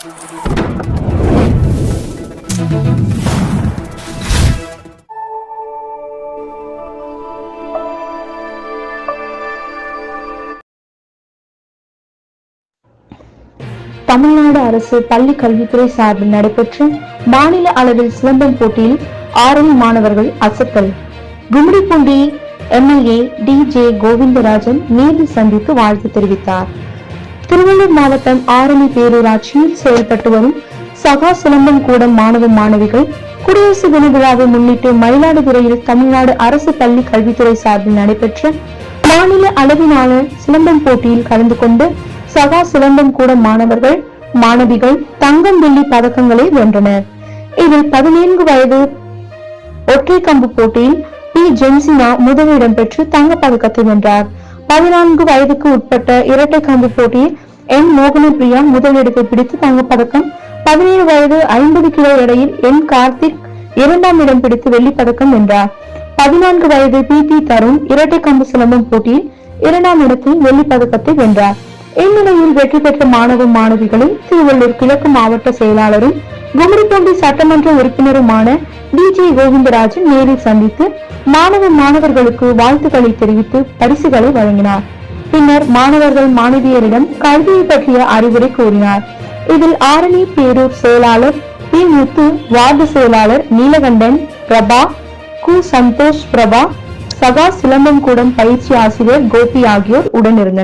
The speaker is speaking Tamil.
தமிழ்நாடு அரசு பள்ளி கல்வித்துறை சார்பில் நடைபெற்ற மாநில அளவில் சிலம்பம் போட்டியில் ஆரணி மாணவர்கள் அசத்தல். Gummidipoondi MLA T J Govindarajan நேரில் சந்தித்து வாழ்த்து தெரிவித்தார். திருவள்ளூர் மாவட்டம் ஆரணி பேரூராட்சியில் செயல்பட்டு வரும் சகா சிலம்பம் கூடம் மாணவ மாணவிகள் குடியரசு தின விழாவை முன்னிட்டு மயிலாடுதுறையில் தமிழ்நாடு அரசு பள்ளி கல்வித்துறை சார்பில் நடைபெற்ற மாநில அளவிலான சிலம்பம் போட்டியில் கலந்து கொண்டு சகா சிலம்பம் கூட மாணவர்கள் மாணவிகள் தங்கம் வெள்ளி பதக்கங்களை வென்றனர். இதில் பதினான்கு வயது ஒற்றை கம்பு போட்டியில் பி. ஜென்சினா முதலிடம் பெற்று தங்கப் பதக்கத்தை வென்றார். பதினான்கு வயதுக்கு உட்பட்ட இரட்டை கம்பு போட்டியில் என் மோகனப்பிரியா முதலிடத்தை பிடித்து தங்கப்பதக்கம் பதினேழு வயது ஐம்பது கிலோ எடையில் என் கார்த்திக் இரண்டாம் இடம் பிடித்து வெள்ளிப்பதக்கம் வென்றார். பதினான்கு வயது பி டி தருண் இரட்டை கம்பு சிலம்பம் போட்டியில் இரண்டாம் இடத்தில் வெள்ளிப்பதக்கத்தை வென்றார். இந்நிலையில் வெற்றி பெற்ற மாணவ மாணவிகளை திருவள்ளூர் கிழக்கு மாவட்ட செயலாளரும் கும்மிடிப்பூண்டி சட்டமன்ற உறுப்பினருமான டி ஜே கோவிந்தராஜன் நேரில் சந்தித்து மாணவ மாணவர்களுக்கு வாழ்த்துக்களை தெரிவித்து பரிசுகளை வழங்கினார். பின்னர் மாணவர்கள் மாணவியரிடம் கல்வியை பற்றிய அறிவுரை கூறினார். இதில் ஆரணி பேரூர் செயலாளர் பி. முத்து வார்டு செயலாளர் நீலகண்டன் பிரபா கு. சந்தோஷ் பிரபா சகா சிலம்பம் கூடம் பயிற்சி ஆசிரியர் கோபி ஆகியோர் உடனிருந்தனர்.